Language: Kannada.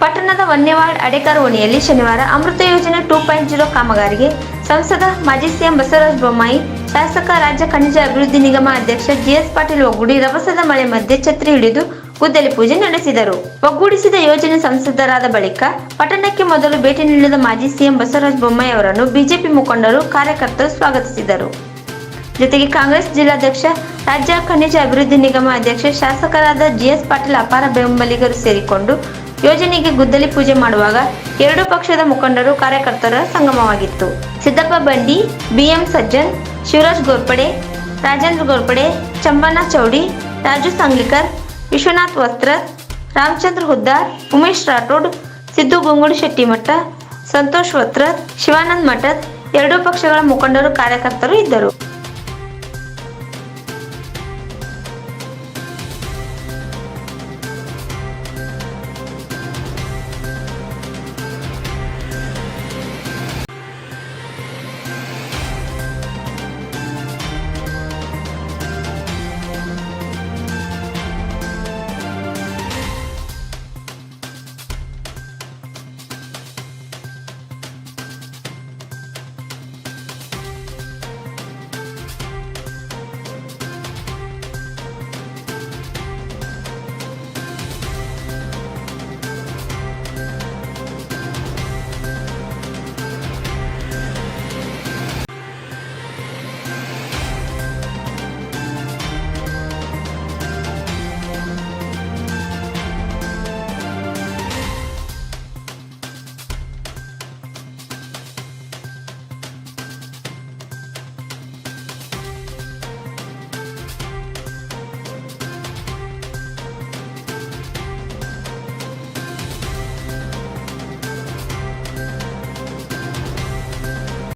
ಪಟ್ಟಣದ ವನ್ಯವಾಡ್ ಅಡೆಕಾರ್ ಓಣಿಯಲ್ಲಿ ಶನಿವಾರ ಅಮೃತ ಯೋಜನೆ ಟೂ ಪಾಯಿಂಟ್ ಜೀರೋ ಕಾಮಗಾರಿಗೆ ಸಂಸದ ಮಾಜಿ ಸಿಎಂ ಬಸವರಾಜ ಬೊಮ್ಮಾಯಿ, ಶಾಸಕ ರಾಜ್ಯ ಖನಿಜ ಅಭಿವೃದ್ಧಿ ನಿಗಮ ಅಧ್ಯಕ್ಷ ಜಿಎಸ್ ಪಾಟೀಲ್ ಒಗ್ಗೂಡಿ ರಭಸದ ಮಳೆ ಮಧ್ಯೆ ಛತ್ರಿ ಹಿಡಿದು ಗುದ್ದಲಿ ಪೂಜೆ ನಡೆಸಿದರು. ಒಗ್ಗೂಡಿಸಿದ ಯೋಜನೆ ಸಂಸದರಾದ ಬಳಿಕ ಪಟ್ಟಣಕ್ಕೆ ಮೊದಲು ಭೇಟಿ ನೀಡಿದ ಮಾಜಿ ಸಿಎಂ ಬಸವರಾಜ ಬೊಮ್ಮಾಯಿ ಅವರನ್ನು ಬಿಜೆಪಿ ಮುಖಂಡರು ಕಾರ್ಯಕರ್ತರು ಸ್ವಾಗತಿಸಿದರು. ಜೊತೆಗೆ ಕಾಂಗ್ರೆಸ್ ಜಿಲ್ಲಾಧ್ಯಕ್ಷ, ರಾಜ್ಯ ಖನಿಜ ಅಭಿವೃದ್ಧಿ ನಿಗಮ ಅಧ್ಯಕ್ಷ, ಶಾಸಕರಾದ ಜಿಎಸ್ ಪಾಟೀಲ್ ಅಪಾರ ಬೆಂಬಲಿಗರು ಸೇರಿಕೊಂಡು ಯೋಜನೆಗೆ ಗುದ್ದಲಿ ಪೂಜೆ ಮಾಡುವಾಗ ಎರಡು ಪಕ್ಷದ ಮುಖಂಡರು ಕಾರ್ಯಕರ್ತರ ಸಂಗಮವಾಗಿತ್ತು. ಸಿದ್ದಪ್ಪ ಬಂಡಿ, ಬಿಎಂ ಸಜ್ಜನ್, ಶಿವರಾಜ್ ಗೋರ್ಪಡೆ, ರಾಜೇಂದ್ರ ಗೋರ್ಪಡೆ, ಚಂಬಣ್ಣ ಚೌಡಿ, ರಾಜು ಸಂಗ್ಲಿಕರ್, ವಿಶ್ವನಾಥ್ ವಸ್ತ್ರ, ರಾಮಚಂದ್ರ ಹುದ್ದಾರ್, ಉಮೇಶ್ ರಾಠೋಡ್, ಸಿದ್ದು ಗುಂಗುಡಿ ಶೆಟ್ಟಿಮಠ ಸಂತೋಷ್ ವತ್ರ ಶಿವಾನಂದ್ ಮಠದ್ ಎರಡೂ ಪಕ್ಷಗಳ ಮುಖಂಡರು ಕಾರ್ಯಕರ್ತರು ಇದ್ದರು.